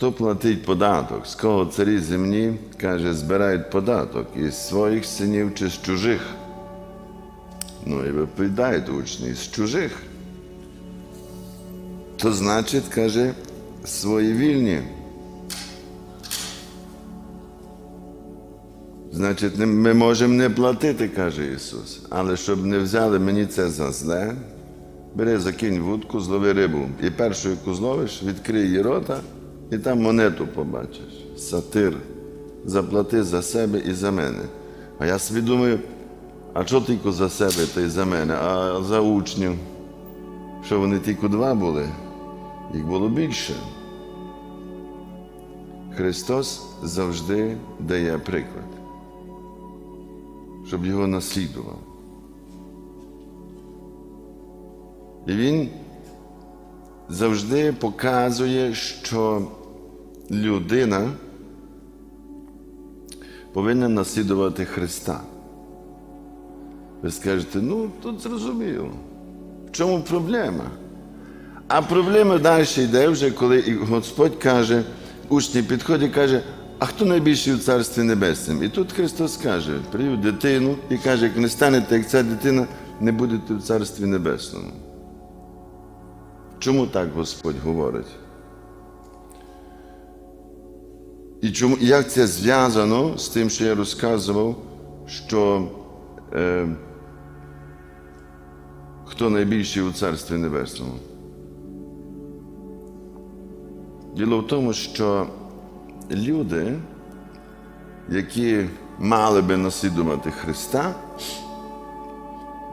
Хто платить податок? З кого царі земні, каже, збирають податок із своїх синів чи з чужих? Ну і відповідають учні, з чужих. То значить, каже, свої вільні. Значить, ми можемо не платити, каже Ісус. Але щоб не взяли мені це за зле, бери, закинь вудку, злови рибу. І першу, яку зловиш, відкрий її рота, і там монету побачиш. Сатир. Заплати за себе і за мене. А я собі думаю, а що тільки за себе та й за мене, а за учнів? Що вони тільки два були? Їх було більше. Христос завжди дає приклад, щоб його наслідував. І Він завжди показує, що людина повинна наслідувати Христа. Ви скажете, ну тут зрозуміло. В чому проблема? А проблема далі йде вже, коли Господь каже, учні підходять і каже, а хто найбільший у Царстві Небесному? І тут Христос каже, привів дитину і каже, як не станете, як ця дитина, не будете в Царстві Небесному. Чому так Господь говорить? І чому, як це зв'язано з тим, що я розказував, що е, хто найбільший у Царстві Небесному? Діло в тому, що люди, які мали би наслідувати Христа,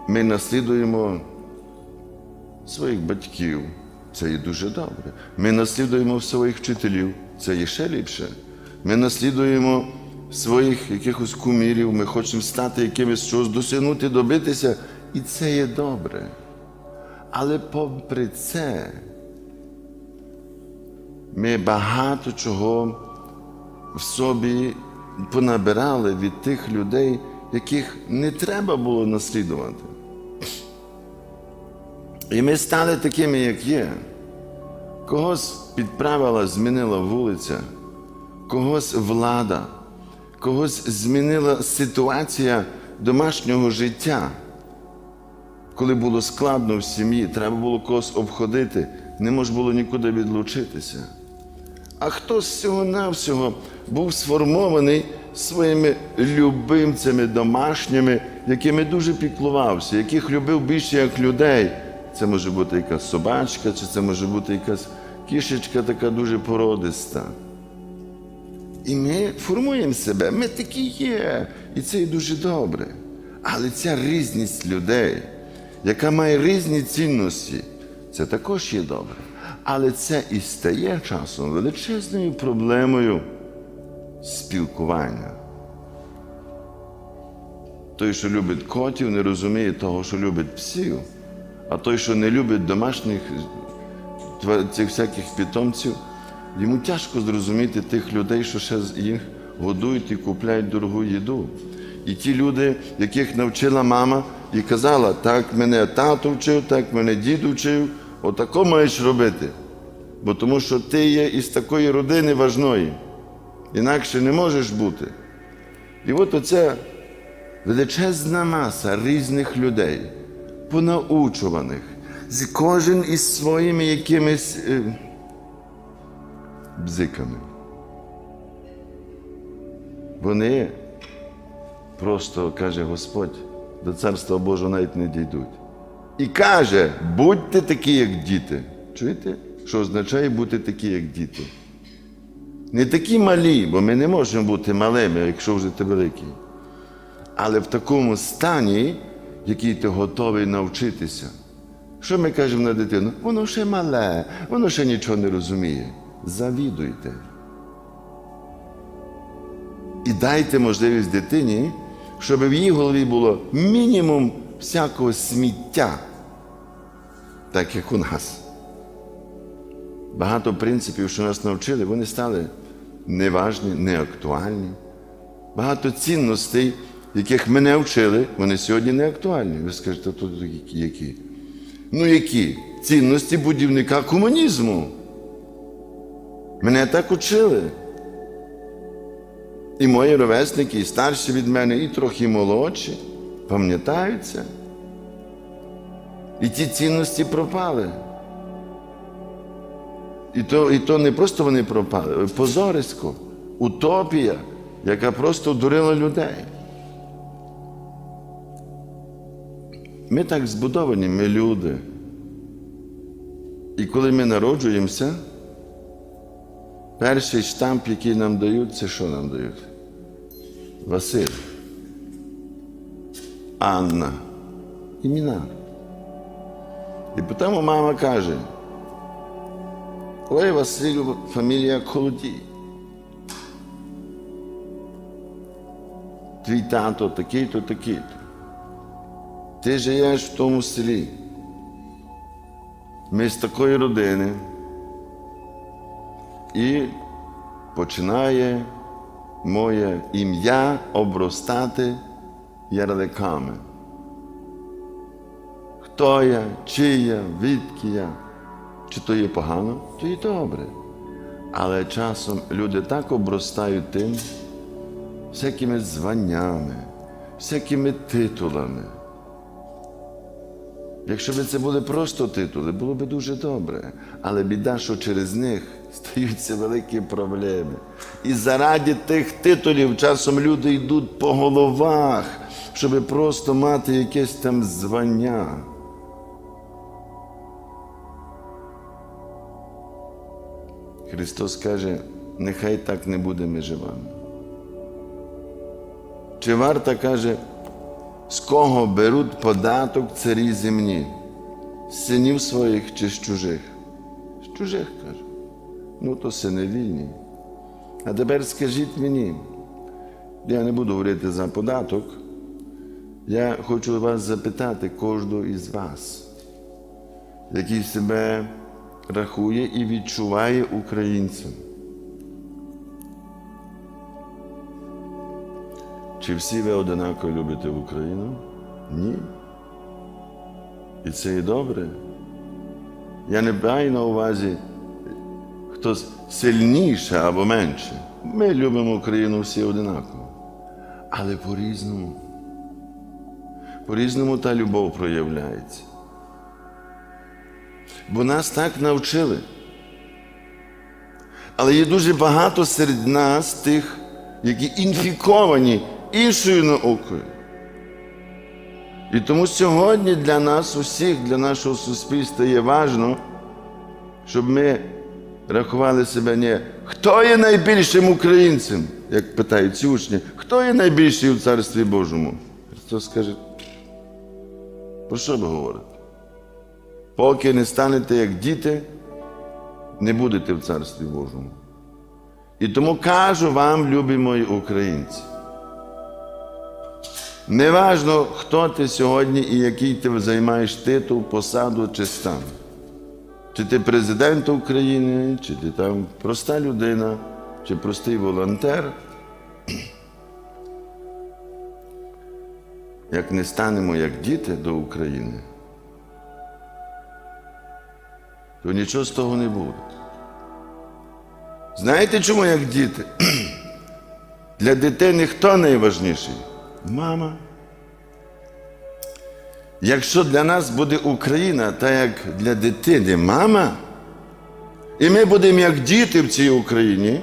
ми наслідуємо своїх батьків. Це є дуже добре. Ми наслідуємо своїх вчителів, це є ще ліпше. Ми наслідуємо своїх якихось кумірів, ми хочемо стати якимось щось, досягнути, добитися, і це є добре. Але попри це, ми багато чого в собі понабирали від тих людей, яких не треба було наслідувати. І ми стали такими, як є. Когось підправила, змінила вулиця, когось влада, когось змінила ситуація домашнього життя. Коли було складно в сім'ї, треба було когось обходити, не можна було нікуди відлучитися. А хто з цього навсього був сформований своїми любимцями домашніми, якими дуже піклувався, яких любив більше як людей. Це може бути якась собачка, чи це може бути якась кішечка така дуже породиста. І ми формуємо себе, ми такі є, і це і дуже добре. Але ця різність людей, яка має різні цінності, це також є добре. Але це і стає часом величезною проблемою спілкування. Той, що любить котів, не розуміє того, що любить псів, а той, що не любить домашніх цих всяких питомців, йому тяжко зрозуміти тих людей, що ще їх годують і купляють дорогу їду. І ті люди, яких навчила мама і казала, так мене тато вчив, так мене дід вчив, отако маєш робити. Бо тому що ти є із такої родини важної, інакше не можеш бути. І от оця величезна маса різних людей, понаучуваних, кожен із своїми якимись е, бзиками. Вони просто, каже Господь, до Царства Божого навіть не дійдуть. І каже, будьте такі, як діти. Чуєте? Що означає бути такі, як діти? Не такі малі, бо ми не можемо бути малими, якщо вже ти великий. Але в такому стані, який ти готовий навчитися. Що ми кажемо на дитину? Воно ще мале, воно ще нічого не розуміє. Завідуйте. І дайте можливість дитині, щоб в її голові було мінімум всякого сміття, так як у нас. Багато принципів, що нас навчили, вони стали неважні, неактуальні. Багато цінностей, яких ми не вчили, вони сьогодні не актуальні. Ви скажете, які? які? Ну які? Цінності будівника комунізму. Мене так учили. І мої ровесники, і старші від мене, і трохи молодші, пам'ятаються. І ті цінності пропали. І то, і то не просто вони пропали, позорисько, утопія, яка просто дурила людей. Ми так збудовані, ми люди. І коли ми народжуємося, перший штамп, який нам дають, це що нам дають? Василь. Анна. Імена. І потім мама каже, ой, Василю, фамілія Колодій. Твій тато такий-то, такий-то. Ти живеш в тому селі. Ми з такої родини. І починає моє ім'я обростати ярликами. Хто я, чий я, відки я, чи то є погано, то і добре. Але часом люди так обростають тим, всякими званнями, всякими титулами. Якщо б це були просто титули, було б дуже добре. Але біда, що через них стаються великі проблеми. І заради тих титулів часом люди йдуть по головах, щоб просто мати якесь там звання. Христос каже, нехай так не буде між вами. Чи варта каже, з кого беруть податок царі земні? Синів своїх чи з чужих? З чужих каже. Ну, то сини вільні. А тепер скажіть мені, я не буду говорити за податок. Я хочу вас запитати кожного із вас, який себе рахує і відчуває українцем. Чи всі ви одинаково любите Україну? Ні. І це і добре. Я не маю на увазі хтось сильніше або менше. Ми любимо Україну всі одинаково. Але по-різному. По-різному та любов проявляється. Бо нас так навчили. Але є дуже багато серед нас тих, які інфіковані іншою наукою. І тому сьогодні для нас усіх, для нашого суспільства є важливо, щоб ми рахували себе не хто є найбільшим українцем, як питають ці учні, хто є найбільший у Царстві Божому? Христос скаже, про що ви говорите? Поки не станете як діти, не будете в Царстві Божому. І тому кажу вам, любі мої українці, неважно, хто ти сьогодні і який ти займаєш титул, посаду чи стан. Чи ти президент України, чи ти там проста людина, чи простий волонтер. Як не станемо як діти до України, то нічого з того не буде. Знаєте чому як діти? Для дитини хто найважніший? Мама. Якщо для нас буде Україна, та як для дитини мама, і ми будемо як діти в цій Україні.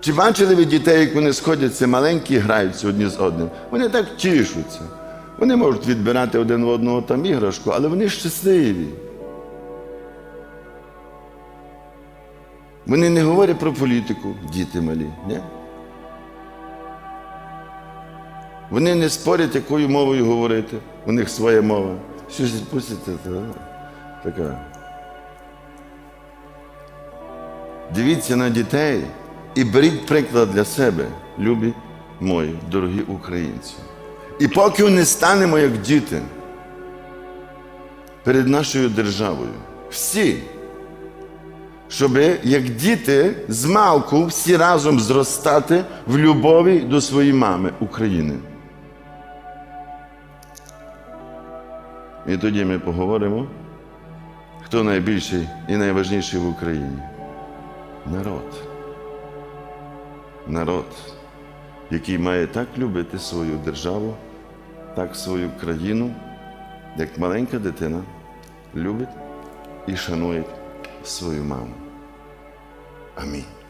Чи бачили ви дітей, як вони сходяться маленькі граються одні з одним? Вони так тішуться. Вони можуть відбирати один в одного там іграшку, але вони щасливі. Вони не говорять про політику, діти малі. Ні? Вони не спорять, якою мовою говорити. У них своя мова. Що ж пустите? Така. Дивіться на дітей і беріть приклад для себе, любі мої, дорогі українці. І поки не станемо як діти перед нашою державою, всі, щоб як діти з малку всі разом зростати в любові до своєї мами України. І тоді ми поговоримо, Хто найбільший і найважніший в Україні? Народ. Народ, який має так любити свою державу, так свою країну, як маленька дитина любить і шанує свою маму. Амінь.